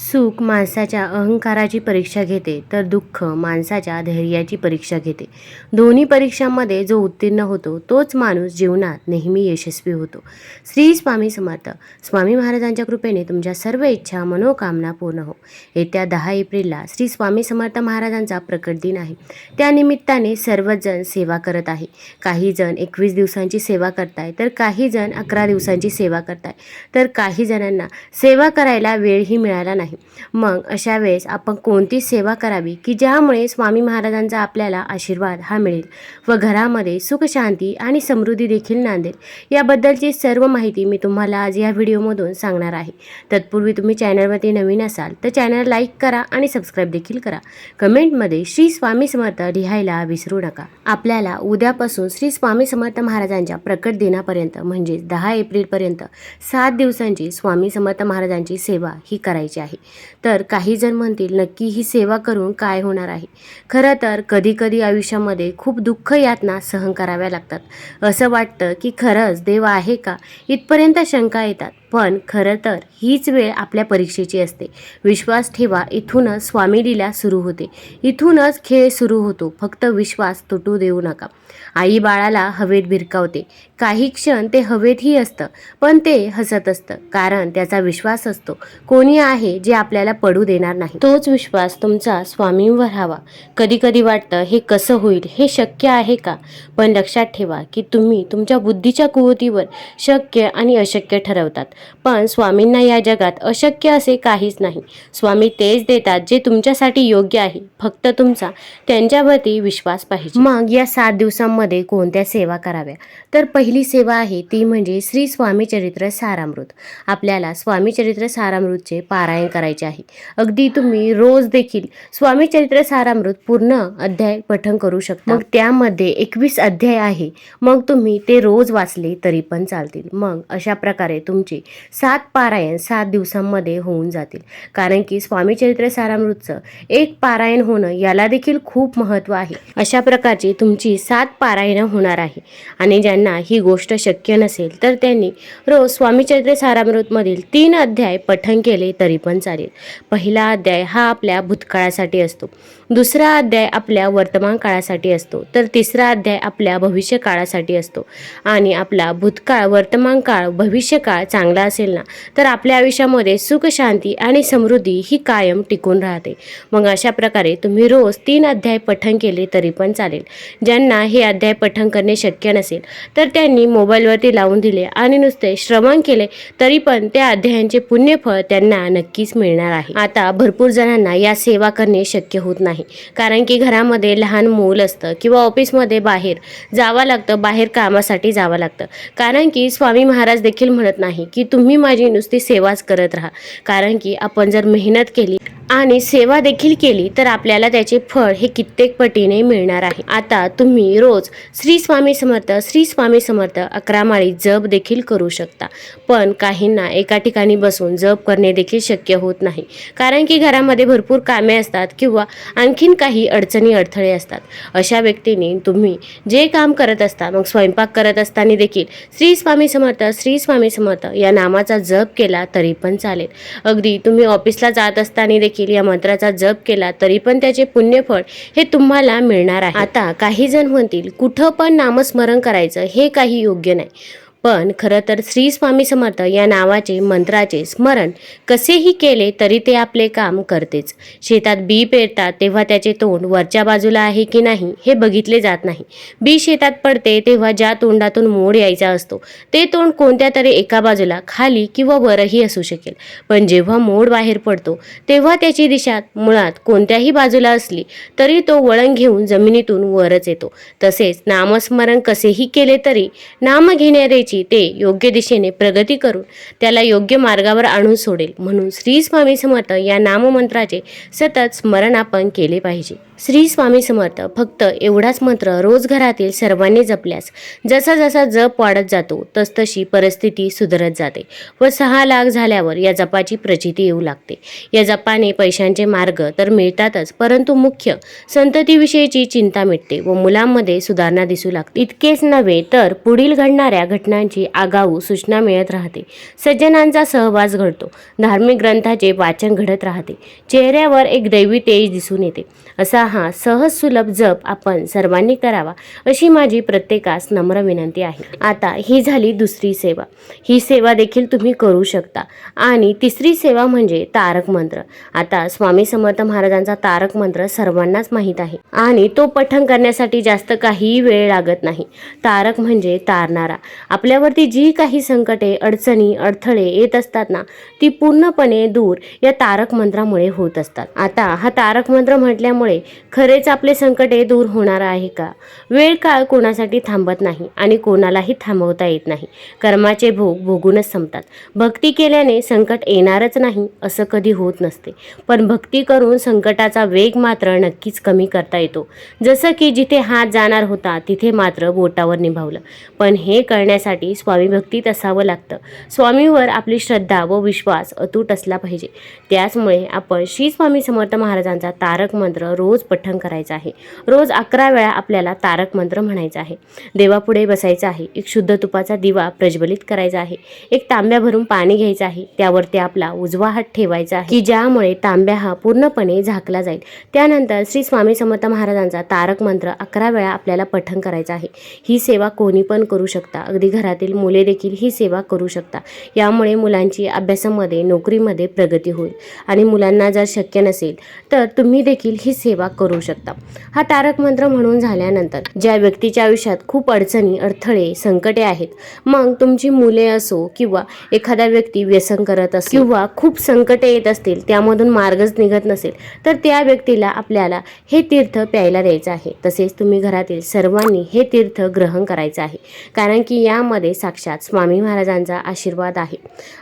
सुख माणसाच्या अहंकाराची परीक्षा घेते तर दुःख माणसाच्या धैर्याची परीक्षा घेते. दोन्ही परीक्षांमध्ये जो उत्तीर्ण होतो तोच माणूस जीवनात नेहमी यशस्वी होतो. श्री स्वामी समर्थ. स्वामी महाराजांच्या कृपेने तुमच्या सर्व इच्छा मनोकामना पूर्ण हो. येत्या दहा एप्रिलला श्री स्वामी समर्थ महाराजांचा प्रकट दिन आहे. त्यानिमित्ताने सर्वजण सेवा करत आहे. काही जण एकवीस दिवसांची सेवा करताय तर काही जण अकरा दिवसांची सेवा करताय. तर काही जणांना सेवा करायला वेळही मिळाला नाही. मग अशा वेळेस आपण कोणती सेवा करावी की ज्यामुळे स्वामी महाराजांचा आपल्याला आशीर्वाद हा मिळेल व घरामध्ये सुख शांती आणि समृद्धी देखील नांदेल? याबद्दलची सर्व माहिती मी तुम्हाला आज या व्हिडिओमधून सांगणार आहे. तत्पूर्वी तुम्ही चॅनलवरती नवीन असाल तर चॅनल लाईक करा आणि सबस्क्राईब देखील करा. कमेंटमध्ये श्री स्वामी समर्थ लिहायला विसरू नका. आपल्याला उद्यापासून श्री स्वामी समर्थ महाराजांच्या प्रकट दिनापर्यंत म्हणजेच दहा एप्रिलपर्यंत सात दिवसांची स्वामी समर्थ महाराजांची सेवा ही करायची आहे. तर काही जण म्हणतील नक्की ही सेवा करून काय होणार आहे? खरं तर कधी कधी आयुष्यामध्ये खूप दुःख यातना सहन कराव्या लागतात. असं वाटतं की खरंच देव आहे का? इथपर्यंत शंका येतात. पण खरं तर हीच वेळ आपल्या परीक्षेची असते. विश्वास ठेवा इथूनच स्वामी लीला सुरू होते. इथूनच खेळ सुरू होतो. फक्त विश्वास तुटू देऊ नका. आई बाळाला हवेत भिरकावते. काही क्षण ते हवेतही असतं पण ते हसत असतं कारण त्याचा विश्वास असतो. कोणी आहे जे आपल्याला पडू देणार नाही. तोच विश्वास तुमचा स्वामींवर हवा. कधी कधी वाटतं हे कसं होईल? हे शक्य आहे का? पण लक्षात ठेवा की तुम्ही तुमच्या बुद्धीच्या कुवतीवर शक्य आणि अशक्य ठरवतात. पण स्वामींना या जगात अशक्य असे काहीच नाही. स्वामी तेच देतात जे तुमच्यासाठी योग्य आहे. फक्त तुमचा त्यांच्यावरती विश्वास पाहिजे. मग या सात दिवसांमध्ये कोणत्या सेवा कराव्या? तर पहिली सेवा आहे ती म्हणजे श्री स्वामी चरित्र सारामृत. आपल्याला स्वामी चरित्र सारामृतचे पारायण करायचे आहे. अगदी तुम्ही रोज देखील स्वामी चरित्र सारामृत पूर्ण अध्याय पठण करू शकता. मग त्यामध्ये एकवीस अध्याय आहे. मग तुम्ही ते रोज वाचले तरी पण चालतील. मग अशा प्रकारे तुमचे सात पारायण सात दिवसांमध्ये होऊन जातील. कारण की स्वामी चरित्र सारामृतचं एक पारायण होणं याला देखील खूप महत्त्व आहे. अशा प्रकारची तुमची सात पारायणं होणार आहे. आणि ज्यांना ही गोष्ट शक्य नसेल तर त्यांनी रोज स्वामी चरित्र सारामृतमधील तीन अध्याय पठण केले तरी पण चालेल. पहिला अध्याय हा आपल्या भूतकाळासाठी असतो. दुसरा अध्याय आपल्या वर्तमान काळासाठी असतो तर तिसरा अध्याय आपल्या भविष्य काळासाठी असतो. आणि आपला भूतकाळ वर्तमान काळ भविष्य काळ चांगला असेल ना तर आपल्या आयुष्यामध्ये सुख शांती आणि समृद्धी ही कायम टिकून राहते. मग अशा प्रकारे तुम्ही रोज तीन अध्याय पठण केले तरी पण चालेल. ज्यांना हे अध्याय पठण करणे शक्य नसेल तर त्यांनी मोबाईलवरती लावून दिले आणि नुसते श्रवण केले तरी पण त्या अध्यायांचे पुण्यफळ त्यांना नक्कीच मिळणार आहे. आता भरपूर जणांना या सेवा करणे शक्य होत नाही. कारण की घरामध्ये लहान मूल असतं किंवा ऑफिसमध्ये बाहेर जावं लागतं बाहेर कामासाठी जावं लागतं. कारण की स्वामी महाराज देखील म्हणत नाही की तुम्ही माझी नुसती सेवाच करत राहा. कारण की आपण जर मेहनत केली आणि सेवा देखील केली तर आपल्याला त्याचे फळ हे कित्येक पटीने मिळणार आहे. आता तुम्ही रोज श्री स्वामी समर्थ श्री स्वामी समर्थ अकरा माळी जप देखील करू शकता. पण काहींना एका ठिकाणी बसून जप करणे देखील शक्य होत नाही. कारण की घरामध्ये भरपूर कामे असतात किंवा आणखीन काही अडचणी अडथळे असतात. अशा व्यक्तीने तुम्ही जे काम करत असता मग स्वयंपाक करत असताना देखील श्री स्वामी समर्थ श्री स्वामी समर्थ या नामाचा जप केला तरी पण चालेल. अगदी तुम्ही ऑफिसला जात असताना देखील या मंत्राचा जप केला तरी पण त्याचे पुण्यफळ हे तुम्हाला मिळणार आहे. आता काही जण म्हणतील कुठं पण नामस्मरण करायचं हे काही योग्य नाही. पण खरं तर श्री स्वामी समर्थ या नावाचे मंत्राचे स्मरण कसेही केले तरी ते आपले काम करतेच. शेतात बी पेरतात तेव्हा त्याचे तोंड वरच्या बाजूला आहे की नाही हे बघितले जात नाही. बी शेतात पडते तेव्हा ज्या तोंडातून मोड यायचा असतो ते तोंड कोणत्या तरी एका बाजूला खाली किंवा वरही असू शकेल. पण जेव्हा मोड बाहेर पडतो तेव्हा त्याची दिशा मुळात कोणत्याही बाजूला असली तरी तो वळण घेऊन जमिनीतून वरच येतो. तसेच नामस्मरण कसेही केले तरी नाम घेणाऱ्याची ते योग्य दिशेने प्रगती करून त्याला योग्य मार्गावर आणून सोडेल. म्हणून श्री स्वामी समर्थ या नाममंत्राचे सतत स्मरण आपण केले पाहिजे. श्री स्वामी समर्थ फक्त एवढाच मंत्र रोज घरातील सर्वांनी जपल्यास जसा जसा जप वाढत जातो तसतशी परिस्थिती सुधारत जाते व सहा लाख झाल्यावर या जपाची प्रचिती येऊ लागते. या जपाने पैशांचे मार्ग तर मिळतातच परंतु मुख्य संततीविषयीची चिंता मिटते व मुलांमध्ये सुधारणा दिसू लागते. इतकेच नव्हे तर पुढील घडणाऱ्या घटना मुलांची आगाऊ सूचना मिळत राहते. सज्जनांचा सहवास घडतो. धार्मिक ग्रंथाचे वाचन घडत राहते. चेहऱ्यावर एक दैवी तेज दिसून येते. असा हा सहज सुलभ जप आपण सर्वांनी करावा अशी माझी प्रत्येकास नम्र विनंती आहे. आता ही झाली दुसरी सेवा. ही सेवा देखील तुम्ही करू शकता. आणि तिसरी सेवा म्हणजे तारक मंत्र. आता स्वामी समर्थ महाराजांचा तारक मंत्र सर्वांनाच माहीत आहे. आणि तो पठण करण्यासाठी जास्त काही वेळ लागत नाही. तारक म्हणजे तारणारा. आपल्यावरती जी काही संकटे अडचणी अडथळे येत असतात ना ती पूर्णपणे दूर या तारक मंत्रामुळे होत असतात. आता हा तारक मंत्र म्हटल्यामुळे खरेच आपले संकटे दूर होणार आहे का? वेळ काळ कोणासाठी थांबत नाही आणि कोणालाही थांबवता येत नाही. कर्माचे भोग भोगूनच संपतात. भक्ती केल्याने संकट येणारच नाही असं कधी होत नसते. पण भक्ती करून संकटाचा वेग मात्र नक्कीच कमी करता येतो. जसं की जिथे हात जाणार होता तिथे मात्र बोटावर निभावलं. पण हे करण्यासाठी स्वामी भक्तीत असावं लागतं. स्वामीवर आपली श्रद्धा व विश्वास अतूट असला पाहिजे. त्याचमुळे आपण श्री स्वामी समर्थ महाराजांचा तारक मंत्र रोज पठण करायचा आहे. रोज अकरा वेळा आपल्याला तारक मंत्र म्हणायचा आहे. देवापुढे बसायचं आहे. एक शुद्ध तुपाचा दिवा प्रज्वलित करायचा आहे. एक तांब्या भरून पाणी घ्यायचं आहे. त्यावरती आपला उजवा हात ठेवायचा आहे. की ज्यामुळे तांब्या हा पूर्णपणे झाकला जाईल. त्यानंतर श्री स्वामी समर्थ महाराजांचा तारक मंत्र अकरा वेळा आपल्याला पठण करायचा आहे. ही सेवा कोणी पण करू शकता. अगदी घरातील मुले देखील ही सेवा करू शकता. यामुळे मुलांची अभ्यासामध्ये नोकरीमध्ये प्रगती होईल. आणि मुलांना जर शक्य नसेल तर तुम्ही देखील ही सेवा करू शकता. हा तारक मंत्र म्हणून झाल्यानंतर ज्या व्यक्तीच्या आयुष्यात खूप अडचणी अडथळे संकटे आहेत मग तुमची मुले असो किंवा एखादा व्यक्ती व्यसन करत असेल किंवा खूप संकटे येत असतील त्यामधून मार्गच निघत नसेल तर त्या व्यक्तीला आपल्याला हे तीर्थ प्यायला द्यायचं आहे. तसेच तुम्ही घरातील सर्वांनी हे तीर्थ ग्रहण करायचं आहे. कारण की यामध्ये साक्षात स्वामी महाराजांचा आशीर्वाद आहे.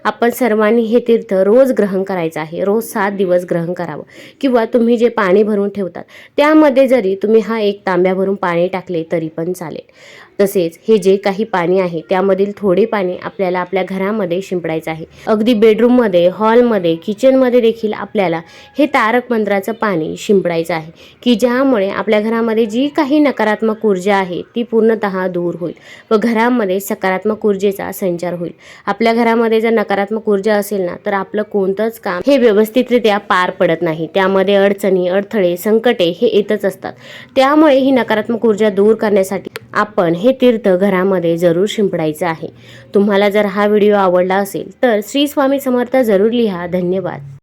आपण सर्वांनी हे तीर्थ रोज ग्रहण करायचं आहे. रोज सात दिवस ग्रहण करावं. किंवा तुम्ही जे पाणी भरून ठेवतात त्यामध्ये जरी तुम्ही हा एक तांब्या भरून पाणी टाकले तरी पण चालेल. तसेच हे जे काही पाणी आहे त्यामधील थोडे पाणी आपल्याला आपल्या घरामध्ये शिंपडायचं आहे. अगदी बेडरूममध्ये हॉलमध्ये किचनमध्ये देखील आपल्याला हे तारक मंत्राचं पाणी शिंपडायचं आहे की ज्यामुळे आपल्या घरामध्ये जी काही नकारात्मक ऊर्जा आहे ती पूर्णतः दूर होईल व घरामध्ये सकारात्मक ऊर्जेचा संचार होईल. आपल्या घरामध्ये जर नकारात्मक ऊर्जा असेल ना तर आपलं कोणतंच काम हे व्यवस्थितरित्या पार पडत नाही. त्यामध्ये अडचणी अडथळे संकटे हे येतच असतात. त्यामुळे ही नकारात्मक ऊर्जा दूर करण्यासाठी आपण हे हे तीर्थ घरामध्ये जरूर शिंपडायचं आहे. तुम्हाला जर हा व्हिडिओ आवडला असेल तर श्री स्वामी समर्थ जरूर लिहा. धन्यवाद.